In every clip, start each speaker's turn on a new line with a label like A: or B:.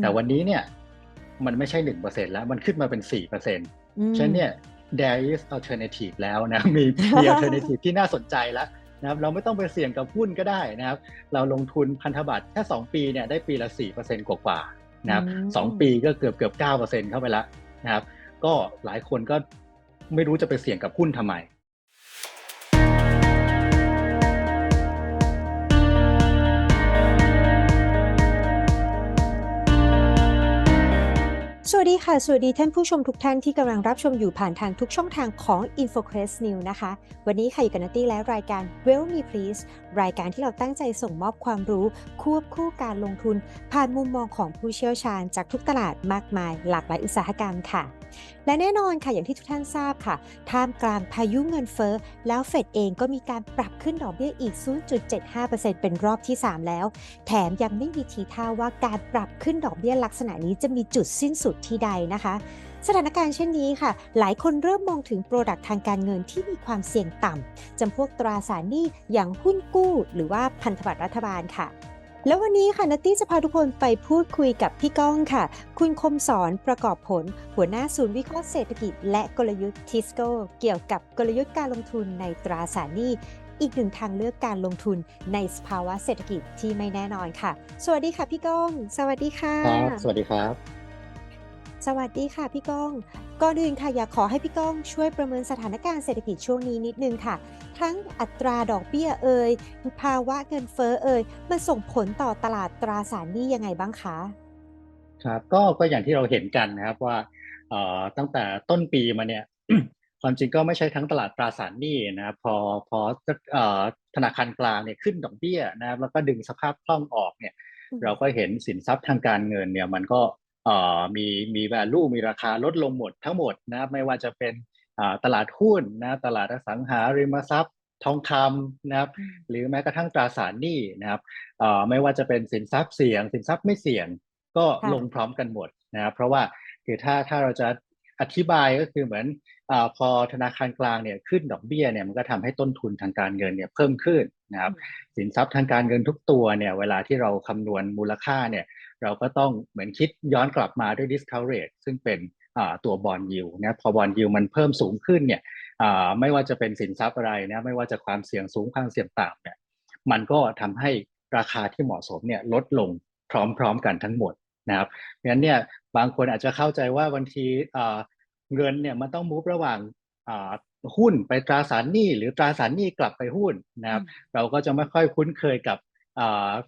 A: แต่วันนี้เนี่ยมันไม่ใช่หนึ่งเปอร์เซ็นแล้ว มันขึ้นมาเป็นสี่เปอร์เซ็นต์
B: อืม
A: ฉะนั้นเนี่ย there is alternative แล้วนะ มีมี alternative ที่น่าสนใจแล้วนะครับเราไม่ต้องไปเสี่ยงกับหุ้นก็ได้นะครับ เราลงทุนพันธบัตรแค่2ปีเนี่ยได้ปีละ4%กว่าๆนะครับ
B: อืม
A: สองปีก็เกือบเกือบ9%เข้าไปแล้วนะครับ ก็หลายคนก็ไม่รู้จะไปเสี่ยงกับหุ้นทำไม
B: ค่ะ สวัสดีท่านผู้ชมทุกท่านที่กำลังรับชมอยู่ผ่านทางทุกช่องทางของ InfoQuest News นะคะ วันนี้ค่ะอยู่กับนัตตี้และรายการ Well Me Please รายการที่เราตั้งใจส่งมอบความรู้ ควบคู่การลงทุน ผ่านมุมมองของผู้เชี่ยวชาญจากทุกตลาดมากมาย หลากหลายอุตสาหกรรมค่ะและแน่นอนค่ะอย่างที่ทุกท่านทราบค่ะ ท่ามกลางพายุเงินเฟ้อ แล้วเฟดเองก็มีการปรับขึ้นดอกเบี้ยอีก 0.75%เป็นรอบที่ 3 แล้ว แถมยังไม่มีทีท่าว่าการปรับขึ้นดอกเบี้ยลักษณะนี้จะมีจุดสิ้นสุดที่ใดนะคะสถานการณ์เช่นนี้ค่ะ หลายคนเริ่มมองถึงโปรดักต์ทางการเงินที่มีความเสี่ยงต่ำจำพวกตราสารหนี้อย่างหุ้นกู้ หรือว่าพันธบัตรรัฐบาลค่ะ แล้ววันนี้ค่ะนัตตี้จะพาทุกคนไปพูดคุยกับพี่ก้องค่ะ คุณคมสอนประกอบผล หัวหน้าศูนย์วิเคราะห์เศรษฐกิจ และกลยุทธ์ทิสโก้เกี่ยวกับกลยุทธ์การลงทุนในตราสารหนี้อีกหนึ่งทางเลือกการลงทุนในสภาวะเศรษฐกิจที่ไม่แน่นอนค่ะ สวัสดีค่ะพี่ก้อง สวัสดีค่ะ
A: ครับสวัสดีครับ
B: สวัสดีค่ะพี่ก้อง ก่อนอื่นค่ะอยากขอให้พี่ก้องช่วยประเมินสถานการณ์เศรษฐกิจช่วงนี้นิดนึงค่ะ ทั้งอัตราดอกเบี้ยเอ่ยภาวะเงินเฟ้อเอ่ยมันส่งผลต่อตลาดตราสารหนี้ยังไงบ้างคะ
A: ครับก็ก็อย่างที่เราเห็นกันนะครับว่าเอ่อตั้งแต่ต้นปีมาเนี่ยความจริงก็ไม่ใช่ทั้งตลาดตราสารหนี้นะครับพอพอเอ่อธนาคารกลางเนี่ยขึ้นดอกเบี้ยนะครับแล้วก็ดึงสภาพคล่องออกเนี่ย
B: อืม
A: เราก็เห็นสินทรัพย์ทางการเงินเนี่ยมันก็เอ่อ มีมี value มีราคาลดลงหมดทั้งหมดนะครับไม่ว่าจะเป็นอ่าตลาดหุ้นนะตลาดอสังหาริมทรัพย์ทองคำนะครับ
B: อืม
A: หรือแม้กระทั่งตราสารหนี้นะครับเอ่อไม่ว่าจะเป็นสินทรัพย์เสี่ยง สินทรัพย์ไม่เสี่ยง ก็
B: ค่ะ
A: ลงพร้อมกันหมดนะครับเพราะว่าคือถ้าถ้าเราจะอธิบายก็คือเหมือนอาพอธนาคารกลางเนี่ยขึ้นดอกเบี้ยเนี่ยมันก็ทำให้ต้นทุนทางการเงินเนี่ยเพิ่มขึ้นนะครับสินทรัพย์ทางการเงินทุกตัวเนี่ยเวลาที่เราคำนวณมูลค่าเนี่ย เราก็ต้องเหมือนคิดย้อนกลับมาด้วย discount rate ซึ่งเป็นอ่าตัวบอลยิวนะพอบอลยิวมันเพิ่มสูงขึ้นเนี่ยอ่าไม่ว่าจะเป็นสินทรัพย์อะไรนะไม่ว่าจะความเสี่ยงสูงความเสี่ยงต่ำเนี่ยมันก็ทำให้ราคาที่เหมาะสมเนี่ยลดลงพร้อมๆกันทั้งหมดนะครับงั้นเนี่ยบางคนอาจจะเข้าใจว่าบางทีเอ่อเงินเนี่ยมันต้องมูฟระหว่างอ่าหุ้นไปตราสารหนี้หรือตราสารหนี้กลับไปหุ้นนะครับเราก็จะไม่ค่อยคุ้นเคยกับอ่า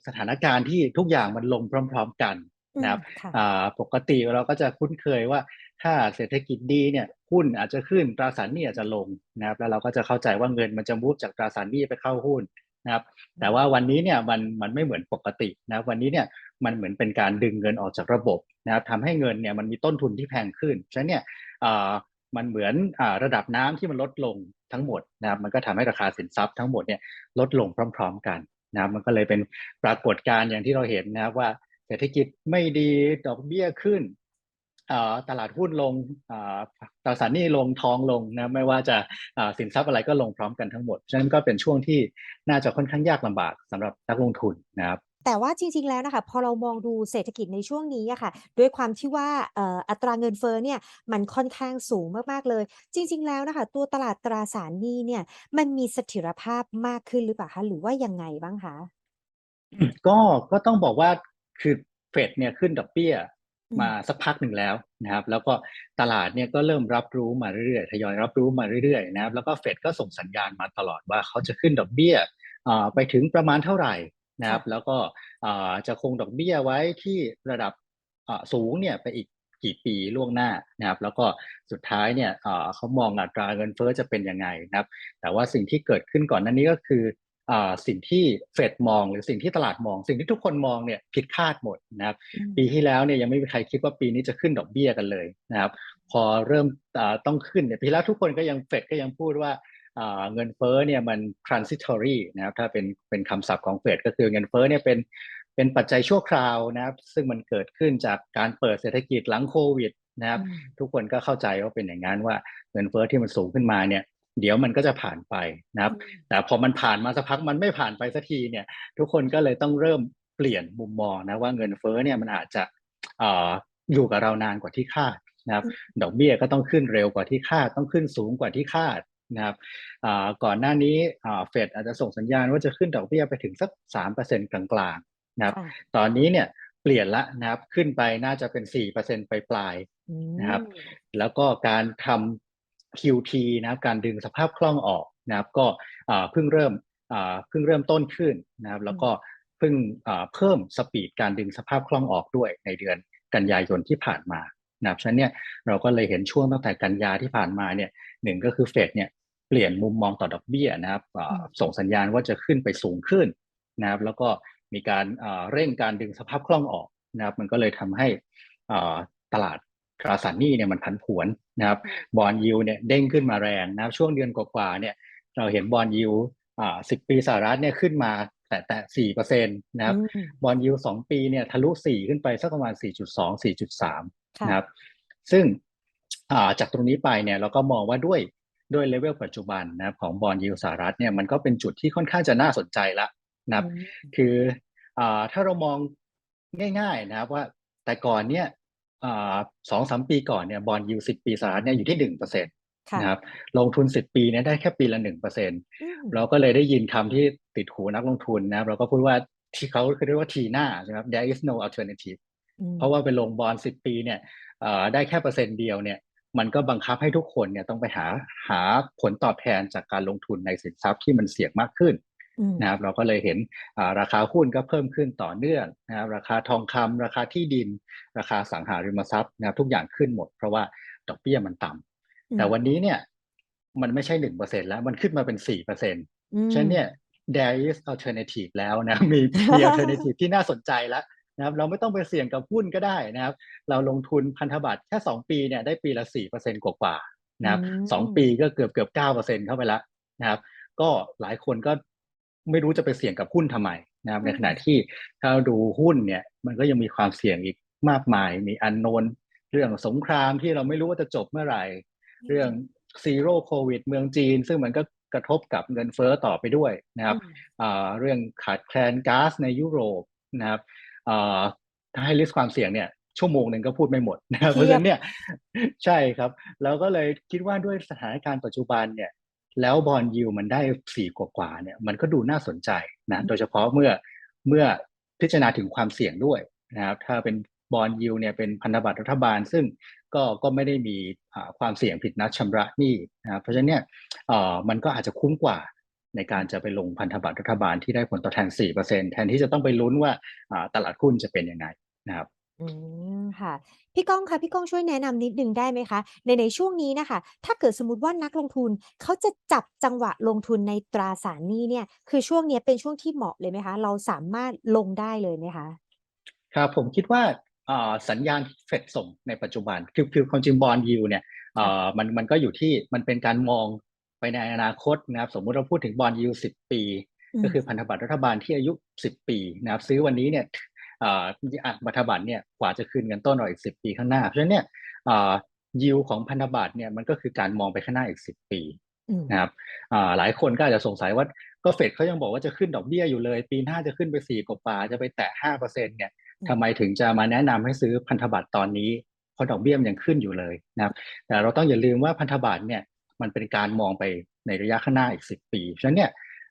A: สถานการณ์ที่ทุกอย่างมันลงพร้อม ๆ กันนะครับ
B: อืมค่ะ
A: อ่าปกติเราก็จะคุ้นเคยว่าถ้าเศรษฐกิจดีเนี่ยหุ้นอาจจะขึ้นตราสารหนี้อาจจะลงนะครับ แล้วเราก็จะเข้าใจว่าเงินมันจะมูฟจากตราสารหนี้ไปเข้าหุ้นนะครับ แต่ว่าวันนี้เนี่ยมันมันไม่เหมือนปกตินะครับวันนี้เนี่ยมันเหมือนเป็นการดึงเงินออกจากระบบนะครับทำให้เงินเนี่ยมันมีต้นทุนที่แพงขึ้นฉะนั้นเนี่ยอ่ามันเหมือนอ่าระดับน้ำที่มันลดลงทั้งหมดนะครับมันก็ทำให้ราคาสินทรัพย์ทั้งหมดเนี่ยลดลงพร้อม ๆ กัน นะครับมันก็เลยเป็นปรากฏการณ์อย่างที่เราเห็นนะครับว่าเศรษฐกิจไม่ดีดอกเบี้ยขึ้นตลาดหุ้นลงตราสารหนี้ลงทองลงนะไม่ว่าจะสินทรัพย์อะไรก็ลงพร้อมกันทั้งหมดฉะนั้นก็เป็นช่วงที่น่าจะค่อนข้างยากลำบากสำหรับนักลงทุนนะครับ
B: แต่ว่าจริง ๆ แล้วนะคะพอเรามองดูเศรษฐกิจในช่วงนี้อะค่ะ ด้วยความที่ว่าเอ่ออัตราเงินเฟ้อเนี่ยมันค่อนข้างสูงมากๆเลย จริง ๆ แล้วนะคะ ตัวตลาดตราสารหนี้เนี่ยมันมีเสถียรภาพมากขึ้นหรือเปล่าคะ หรือว่ายังไงบ้างคะ
A: ก็ก็ต้องบอกว่าคือเฟดเนี่ยขึ้นดอกเบี้ย
B: อืม
A: มาสักพักหนึ่งแล้วนะครับ แล้วก็ตลาดเนี่ยก็เริ่มรับรู้มาเรื่อยๆทยอยรับรู้มาเรื่อยๆนะครับ แล้วก็เฟดก็ส่งสัญญาณมาตลอดว่าเขาจะขึ้นดอกเบี้ยอ่าไปถึงประมาณเท่าไหร่ นะครับแล้วก็อ่าจะคงดอกเบี้ยไว้ที่ระดับอ่าสูงเนี่ยไปอีกกี่ปีล่วงหน้านะครับ แล้วก็สุดท้ายเนี่ยอ่าเขามองอัตราเงินเฟ้อจะเป็นยังไงนะครับ แต่ว่าสิ่งที่เกิดขึ้นก่อนหน้านี้ก็คืออ่าสิ่งที่เฟดมองหรือสิ่งที่ตลาดมอง สิ่งที่ทุกคนมองเนี่ยผิดคาดหมดนะครับ
B: อืม
A: ปีที่แล้วเนี่ยยังไม่มีใครคิดว่าปีนี้จะขึ้นดอกเบี้ยกันเลยนะครับ พอเริ่มอ่าต้องขึ้นเนี่ยปีที่แล้วทุกคนก็ยังเฟดก็ยังพูดว่าอ่า เงินเฟ้อเนี่ยมัน transitory นะครับถ้าเป็นเป็นคำศัพท์ของเฟดก็คือเงินเฟ้อเนี่ยเป็นเป็นปัจจัยชั่วคราวนะครับ ซึ่งมันเกิดขึ้นจากการเปิดเศรษฐกิจหลังโควิดนะครับ
B: อืม
A: ทุกคนก็เข้าใจว่าเป็นอย่างนั้นว่าเงินเฟ้อที่มันสูงขึ้นมาเนี่ยเดี๋ยวมันก็จะผ่านไปนะครับ แต่พอมันผ่านมาสักพักมันไม่ผ่านไปสักทีเนี่ย ทุกคนก็เลยต้องเริ่มเปลี่ยนมุมมองนะว่าเงินเฟ้อเนี่ยมันอาจจะเอ่ออยู่กับเรานานกว่าที่คาดนะครับ ดอกเบี้ยก็ต้องขึ้นเร็วกว่าที่คาด ต้องขึ้นสูงกว่าที่คาด นะครับอ่าก่อนหน้านี้อ่าเฟดอาจจะส่งสัญญาณว่าจะขึ้นดอกเบี้ยไปถึงสักสามเปอร์เซ็นต์กลางๆนะครับ
B: ค่ะ
A: ตอนนี้เนี่ยเปลี่ยนละนะครับ ขึ้นไปน่าจะเป็นสี่เปอร์เซ็นต์ปลายๆ
B: อืม
A: นะครับ แล้วก็การทำ QT นะครับการดึงสภาพคล่องออกนะครับ ก็อ่าเพิ่งเริ่มอ่าเพิ่งเริ่มต้นขึ้นนะครับ แล้วก็เพิ่งอ่าเพิ่มสปีดการดึงสภาพคล่องออกด้วยในเดือนกันยายนที่ผ่านมานะครับฉะนั้นเนี่ยเราก็เลยเห็นช่วงตั้งแต่กันยาที่ผ่านมาเนี่ยหนึ่งก็คือเฟดเนี่ย เปลี่ยนมุมมองต่อดอกเบี้ยนะครับอ่าส่งสัญญาณว่าจะขึ้นไปสูงขึ้นนะครับแล้วก็มีการอ่าเร่งการดึงสภาพคล่องออกนะครับมันก็เลยทำให้อ่าตลาดตราสารหนี้เนี่ยมันผันผวนนะครับบอลยูเนี่ยเด้งขึ้นมาแรงนะครับช่วงเดือนกว่าๆเนี่ยเราเห็นบอลยูอ่าสิบปีสหรัฐเนี่ยขึ้นมาแต่แต่สี่เปอร์เซ็นต์นะครับ
B: อืม
A: บอลยูสองปีเนี่ยทะลุสี่ขึ้นไปสักประมาณสี่จุดสองสี่จุดสาม
B: ค่ะ
A: นะครับซึ่งอ่าจากตรงนี้ไปเนี่ยเราก็มองว่าด้วย ด้วยเลเวลปัจจุบันนะครับของบอลยูสหรัฐเนี่ยมันก็เป็นจุดที่ค่อนข้างจะน่าสนใจละนะครับ
B: อืม
A: คืออ่าถ้าเรามองง่าย ๆนะครับว่าแต่ก่อนเนี่ยสองสามปีก่อนเนี่ยบอลยูสิบปีสหรัฐเนี่ยอยู่ที่หนึ่งเปอร์เซ็นต์
B: ค่ะ
A: นะครับลงทุนสิบปีเนี่ยได้แค่ปีละหนึ่งเปอร์เซ็นต์
B: อืม
A: เราก็เลยได้ยินคำที่ติดหูนักลงทุนนะครับ เราก็พูดว่าที่เขาเรียกว่าทีหน้าใช่ไหมครับ there is no alternative
B: อืม
A: เพราะว่าไปลงบอลสิบปีเนี่ยเอ่อได้แค่เปอร์เซ็นต์เดียวเนี่ย มันก็บังคับให้ทุกคนเนี่ยต้องไปหาหาผลตอบแทนจากการลงทุนในสินทรัพย์ที่มันเสี่ยงมากขึ้น
B: อืม
A: นะครับเราก็เลยเห็นอ่าราคาหุ้นก็เพิ่มขึ้นต่อเนื่องนะครับราคาทองคำราคาที่ดิน ราคาสังหาริมทรัพย์นะครับทุกอย่างขึ้นหมด เพราะว่าดอกเบี้ยมันต่ำแต่วันนี้เนี่ยมันไม่ใช่หนึ่งเปอร์เซ็นแล้วมันขึ้นมาเป็นสี่เปอร์เซ็นต์
B: อืม
A: ฉะนั้นเนี่ย there is alternative แล้วนะมีมี alternative ที่น่าสนใจแล้ว นะครับเราไม่ต้องไปเสี่ยงกับหุ้นก็ได้นะครับ เราลงทุนพันธบัตรแค่สองปีเนี่ยได้ปีละสี่เปอร์เซ็นกว่าๆนะครับ
B: อืม
A: สองปีก็เกือบเกือบเก้าเปอร์เซ็นเข้าไปแล้วนะครับ ก็หลายคนก็ไม่รู้จะไปเสี่ยงกับหุ้นทำไมนะครับ ในขณะที่ถ้าเราดูหุ้นเนี่ยมันก็ยังมีความเสี่ยงอีกมากมาย มีอันโนนเรื่องสงครามที่เราไม่รู้ว่าจะจบเมื่อไหร่ เรื่องซีโร่โควิดเมืองจีน ซึ่งมันก็กระทบกับเงินเฟ้อต่อไปด้วยนะครับ
B: อืม
A: อ่าเรื่องขาดแคลนก๊าซในยุโรปนะครับอ่า ถ้าให้ลิสต์ความเสี่ยงเนี่ยชั่วโมงหนึ่งก็พูดไม่หมดนะครับ
B: เที
A: เพ
C: ยบ
A: ฉะนั้นเนี่ยใช่ครับเราก็เลยคิดว่าด้วยสถานการณ์ปัจจุบันเนี่ยแล้วบอลยูมันได้สี่กว่าๆเนี่ยมันก็ดูน่าสนใจนะโดยเฉพาะเมื่อเมื่อพิจารณาถึงความเสี่ยงด้วยนะครับถ้าเป็นบอลยูเนี่ยเป็นพันธบัตรรัฐบาล ซึ่งก็ก็ไม่ได้มีอ่าความเสี่ยงผิดนัดชำระหนี้นะครับเพราะฉะนั้นเนี่ยเอ่อมันก็อาจจะคุ้มกว่า ในการจะไปลงพันธบัตรรัฐบาลที่ได้ผลตอบแทน 4%แทนที่จะต้องไปลุ้นว่าอ่าตลาดหุ้นจะเป็นยังไงนะครับ
B: อืมค่ะ พี่ก้องคะพี่ก้องช่วยแนะนำนิดนึงได้ไหมคะ ในในช่วงนี้นะคะ ถ้าเกิดสมมติว่านักลงทุนเขาจะจับจังหวะลงทุนในตราสารหนี้เนี่ย คือช่วงเนี้ยเป็นช่วงที่เหมาะเลยไหมคะ เราสามารถลงได้เลยไหมคะ
A: ครับผมคิดว่าอ่าสัญญาณเฟดส่งในปัจจุบัน คือคือความจริงบอลยูเนี่ยอ่ามันมันก็อยู่ที่มันเป็นการมอง ไปในอนาคตนะครับสมมุติเราพูดถึงบอลยูสิบปี
B: อืม
A: ก็คือพันธบัตรรัฐบาลที่อายุ10ปีนะครับซื้อวันนี้เนี่ยอ่าอะพันธบัตรเนี่ยกว่าจะคืนเงินต้นเราอีก10ปีข้างหน้าเพราะฉะนั้นเนี่ยอ่ายิวของพันธบัตรเนี่ยมันก็คือการมองไปข้างหน้าอีก10ปี
B: อืม
A: นะครับอ่าหลายคนก็อาจจะสงสัยว่าก็เฟดเขายังบอกว่าจะขึ้นดอกเบี้ยอยู่เลย ปีหน้าจะขึ้นไป4กว่าๆจะไปแตะ5%เนี่ย
B: อืม
A: ทำไมถึงจะมาแนะนำให้ซื้อพันธบัตรตอนนี้เพราะดอกเบี้ยมันยังขึ้นอยู่เลยนะครับแต่เราต้องอย่าลืมว่าพันธบัตรเนี่ย มันเป็นการมองไปในระยะข้างหน้าอีก 10 ปีฉะนั้นเนี่ย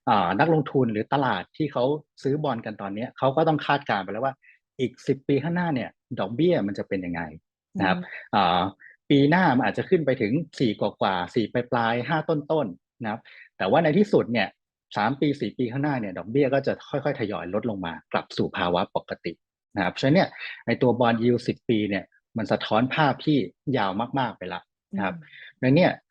A: อ่านักลงทุนหรือตลาดที่เขาซื้อบอลกันตอนเนี้ยเขาก็ต้องคาดการณ์ไปแล้วว่าอีก 10 ปีข้างหน้าเนี่ยดอกเบี้ยมันจะเป็นยังไงนะครับอ่าปีหน้ามันอาจจะขึ้นไปถึง 4 กว่ากว่า4ปลายปลายๆ5ต้นต้นๆนะครับแต่ว่าในที่สุดเนี่ยสามปีสี่ปีข้างหน้าเนี่ยดอกเบี้ยก็จะค่อยๆ ทยอยลดลงมากลับสู่ภาวะปกตินะครับฉะนั้นเนี่ยในตัวบอลยูสิบปีเนี่ยมันสะท้อนภาพที่ยาวมากๆไปละนะครับดังเนี่ยอ่า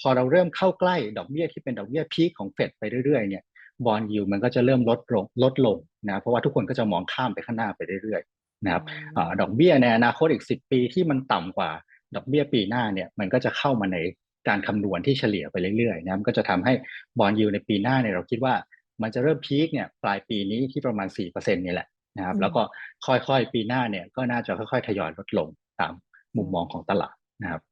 A: พอเราเริ่มเข้าใกล้ดอกเบี้ยที่เป็นดอกเบี้ยพีคของเฟดไปเรื่อยๆเนี่ยบอลยูมันก็จะเริ่มลดลงลดลงนะเพราะว่าทุกคนก็จะมองข้ามไปข้างหน้าไปเรื่อยๆนะครับอ่าดอกเบี้ยในอนาคตอีก 10 ปีที่มันต่ำกว่า ดอกเบี้ยปีหน้าเนี่ยมันก็จะเข้ามาในการคำนวณที่เฉลี่ยไปเรื่อยๆนะมันก็จะทำให้บอลยูในปีหน้าเนี่ยเราคิดว่ามันจะเริ่มพีคเนี่ยปลายปีนี้ที่ประมาณ4%เนี่ยแหละนะครับ
B: อืม
A: แล้วก็ค่อยๆปีหน้าเนี่ยก็น่าจะค่อยๆทยอยลดลงตามมุมมองของตลาดนะครับ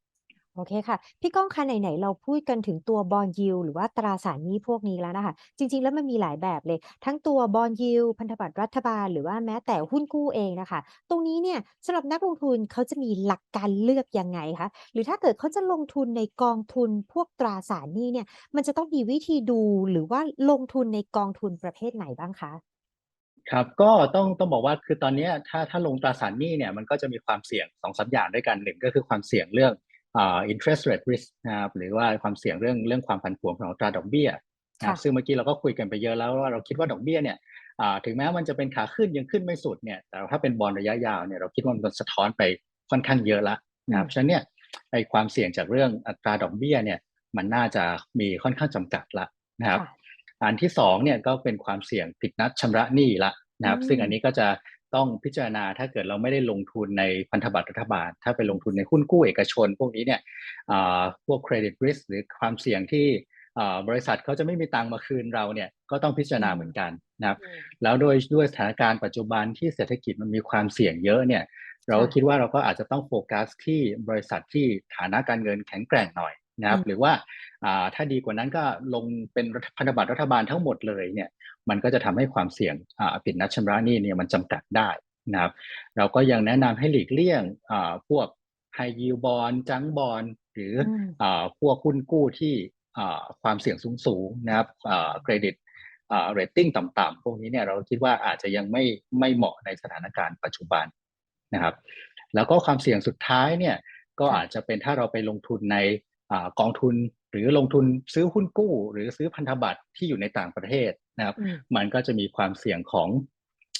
B: โอเคค่ะ พี่ก้องคะไหน ๆ เราพูดกันถึงตัว Bond Yield หรือว่าตราสารหนี้พวกนี้แล้วนะคะ จริง ๆ แล้วมันมีหลายแบบเลย ทั้งตัว Bond Yield พันธบัตรรัฐบาล หรือว่าแม้แต่หุ้นกู้เองนะคะ ตรงนี้เนี่ยสำหรับนักลงทุนเขาจะมีหลักการเลือกยังไงคะ?หรือถ้าเกิดเขาจะลงทุนในกองทุนพวกตราสารหนี้เนี่ย มันจะต้องมีวิธีดูหรือว่าลงทุนในกองทุนประเภทไหนบ้างคะ?
A: ครับก็ต้องต้องบอกว่าคือตอนเนี้ยถ้าถ้าลงตราสารหนี้เนี่ยมันก็จะมีความเสี่ยง2-3อย่างด้วยกัน1ก็คือความเสี่ยงเรื่อง interest rate risk นะครับหรือว่าความเสี่ยงเรื่องเรื่องความผันผวนของอัตราดอกเบี้ยนะ
B: ค
A: คร่ับะซึ่งเมื่อกี้เราก็คุยกันไปเยอะแล้วว่าเราคิดว่าดอกเบี้ยเนี่ยอ่าถึงแม้มันจะเป็นขาขึ้นยังขึ้นไม่สุดเนี่ยแต่ถ้าเป็นบอนด์ระยะยาวเนี่ยเราคิดว่ามันสะท้อนไปค่อนข้างเยอะแล้ว
B: อื
A: นะครับ
B: ม
A: ฉะนั้นเนี่ยไอ้ความเสี่ยงจากเรื่องอัตราดอกเบี้ยเนี่ยมันน่าจะมีค่อนข้างจำกัดแล้วนะครั
B: ค
A: บ่ะอันที่2เนี่ยก็เป็นความเสี่ยงผิดนัดชำระหนี้แล้ว
B: อ
A: นืะครับซึ่งอัน
B: ม
A: นี้ก็จะ ต้องพิจารณาถ้าเกิดเราไม่ได้ลงทุนในพันธบัตรรัฐบาล ถ้าไปลงทุนในหุ้นกู้เอกชน พวกนี้เนี่ยอ่าพวก credit risk หรือความเสี่ยงที่อ่าบริษัทเขาจะไม่มีตังค์มาคืนเราเนี่ยก็ต้องพิจาร
B: อืม
A: ณาเหมือนกันนะครับ
B: อืม
A: แล้วโดยด้วยสถานการณ์ปัจจุบันที่เศรษฐกิจมันมีความเสี่ยงเยอะเนี่ยเรา
B: ค่
A: ก็ะคิดว่าเราก็อาจจะต้องโฟกัสที่บริษัทที่ฐานะการเงินแข็งแกร่งหน่อย นะค
B: อ
A: รืับ
B: ม
A: หรือว่าอ่าถ้าดีกว่านั้นก็ลงเป็นรัฐพันธบัตรรัฐบาลทั้งหมดเลยเนี่ยมันก็จะทำให้ความเสี่ยงอ่าผิดนัดชำระหนี้เนี่ยมันจำกัดได้นะครับเราก็ยังแนะนำให้หลีกเลี่ยงอ่าพวก High Yield Bond Junk Bond หรือ
B: อืม
A: อ่าพวกหุ้นกู้ที่อ่าความเสี่ยงสูงๆนะครับอ่าเครดิตอ่าเรตติงต่ำๆพวกนี้เนี่ยเราคิดว่าอาจจะยังไม่ไม่เหมาะในสถานการณ์ปัจจุบันนะครับ แล้วก็ความเสี่ยงสุดท้ายเนี่ยก็
B: ค่
A: อาะจจะเป็นถ้าเราไปลงทุนใน อ่ากองทุนหรือลงทุนซื้อหุ้นกู้ หรือซื้อพันธบัตรที่อยู่ในต่างประเทศนะครับ
B: อืม
A: มันก็จะมีความเสี่ยงของ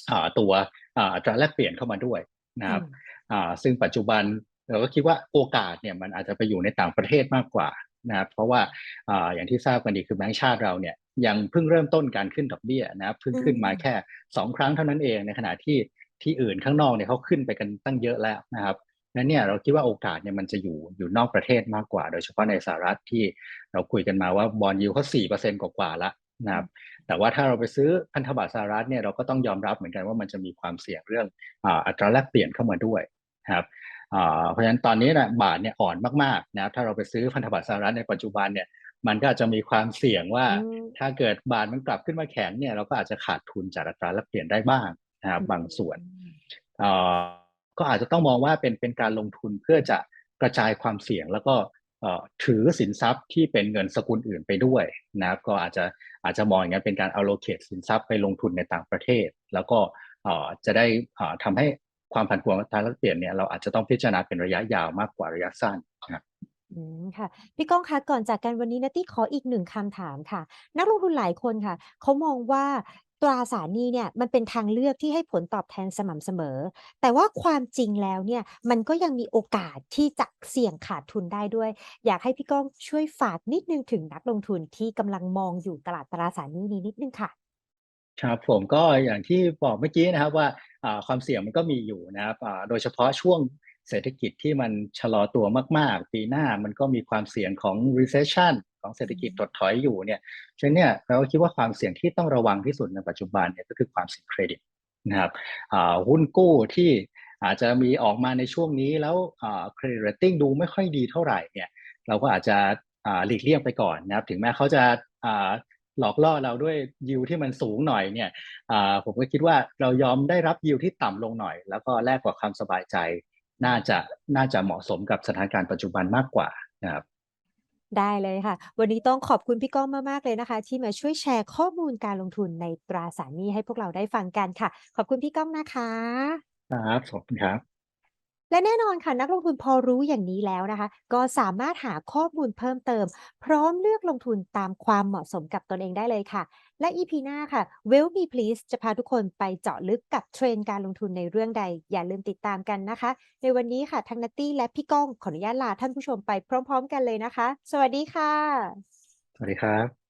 A: อ่าตัวอ่าอัตราแลกเปลี่ยนเข้ามาด้วยน
B: อะื
A: ครับ
B: ม
A: อ่าซึ่งปัจจุบันเราก็คิดว่าโอกาสเนี่ยมันอาจจะไปอยู่ในต่างประเทศมากกว่านะครับเพราะว่าอ่าอย่างที่ทราบกันดีคือแบงก์ชาติเราเนี่ยยังเพิ่งเริ่มต้นการขึ้นดอกเบี้ยนะครับเพิ่ง
B: อื
A: ขึ้นมาแค่
B: ม
A: 2ครั้งเท่านั้นเองในขณะที่ที่อื่นข้างนอกเนี่ยเขาขึ้นไปกันตั้งเยอะแล้วนะครับ งั้นเนี่ยเราคิดว่าโอกาสเนี่ยมันจะอยู่อยู่นอกประเทศมากกว่า โดยเฉพาะในสหรัฐที่เราคุยกันมาว่า Bond Yield เขา4%กว่าๆแล้วน
B: อืะ
A: ครับ
B: ม
A: แต่ว่าถ้าเราไปซื้อพันธบัตรสหรัฐเนี่ยเราก็ต้องยอมรับเหมือนกันว่ามันจะมีความเสี่ยงเรื่องอ่าอัตราแลกเปลี่ยนเข้ามาด้วยนะครับอ่าเพราะฉะนั้นตอนนี้น่ะบาทเนี่ยอ่อนมากๆนะครับถ้าเราไปซื้อพันธบัตรสหรัฐในปัจจุบันเนี่ยมันก็อาจจะมีความเสี่ยงว่า
B: อืม
A: ถ้าเกิดบาทมันกลับขึ้นมาแข็งเนี่ยเราก็อาจจะขาดทุนจากอัตราแลกเปลี่ยนได้บ้างนะครั
B: อ
A: บืบางส่วน
B: ม
A: อ่า ก็อาจจะต้องมองว่าเป็นเป็นการลงทุนเพื่อจะกระจายความเสี่ยงแล้วก็ถือสินทรัพย์ที่เป็นเงินสกุลอื่นไปด้วยนะก็อาจจะอาจจะมองอย่างงั้นเป็นการ allocate สินทรัพย์ไปลงทุนในต่างประเทศ แล้วก็จะได้อ่าทำให้ความผันผวนอัตราแลกเปลี่ยนเนี่ยเราอาจจะต้องพิจารณาเป็นระยะยาวมากกว่าระยะสั้นครับ
B: อืมค่ะพี่ก้องคะก่อนจากกันวันนี้นาตี้ขออีก1คำถามค่ะ นักลงทุนหลายคนค่ะเขามองว่า ตราสารหนี้เนี่ยมันเป็นทางเลือกที่ให้ผลตอบแทนสม่ำเสมอ แต่ว่าความจริงแล้วเนี่ยมันก็ยังมีโอกาสที่จะเสี่ยงขาดทุนได้ด้วย อยากให้พี่ก้องช่วยฝากนิดนึงถึงนักลงทุนที่กำลังมองอยู่ตลาดตราสารหนี้นี้นิดนึงค่ะ
A: ครับผมก็อย่างที่บอกเมื่อกี้นะครับว่าความเสี่ยงมันก็มีอยู่นะครับโดยเฉพาะช่วง เศรษฐกิจที่มันชะลอตัวมาก ๆ ปีหน้ามันก็มีความเสี่ยงของ recession ของเศรษฐกิจถดถอยอยู่เนี่ยฉะนั้นเนี่ยเราก็คิดว่าความเสี่ยงที่ต้องระวังที่สุดในปัจจุบันเนี่ยก็คือความเสี่ยงเครดิตนะครับอ่าหุ้นกู้ที่อาจจะมีออกมาในช่วงนี้แล้วอ่า credit rating ดูไม่ค่อยดีเท่าไรเนี่ยเราก็อาจจะอ่าหลีกเลี่ยงไปก่อนนะครับถึงแม้เขาจะอ่าหลอกล่อเราด้วย yield ที่มันสูงหน่อยเนี่ยอ่าผมก็คิดว่าเรายอมได้รับ yield ที่ต่ำลงหน่อย แล้วก็แลกกับความสบายใจ น่าจะน่าจะเหมาะสมกับสถานการณ์ปัจจุบันมากกว่านะครับ
B: ได้เลยค่ะ วันนี้ต้องขอบคุณพี่ก้องมากๆเลยนะคะ ที่มาช่วยแชร์ข้อมูลการลงทุนในตราสารหนี้ให้พวกเราได้ฟังกันค่ะ ขอบคุณพี่ก้องนะคะ
A: ครับขอบคุณครับ
B: และแน่นอนค่ะนักลงทุนพอรู้อย่างนี้แล้วนะคะ ก็สามารถหาข้อมูลเพิ่มเติม พร้อมเลือกลงทุนตามความเหมาะสมกับตนเองได้เลยค่ะ และ EP หน้าค่ะ Wealth Me Please จะพาทุกคนไปเจาะลึกกับเทรนด์การลงทุนในเรื่องใด อย่าลืมติดตามกันนะคะ ในวันนี้ค่ะทั้งนัตตี้และพี่ก้องขออนุญาตลาท่านผู้ชมไปพร้อม ๆ กันเลยนะคะ สวัสดีค่ะ
A: สวัสดีครับ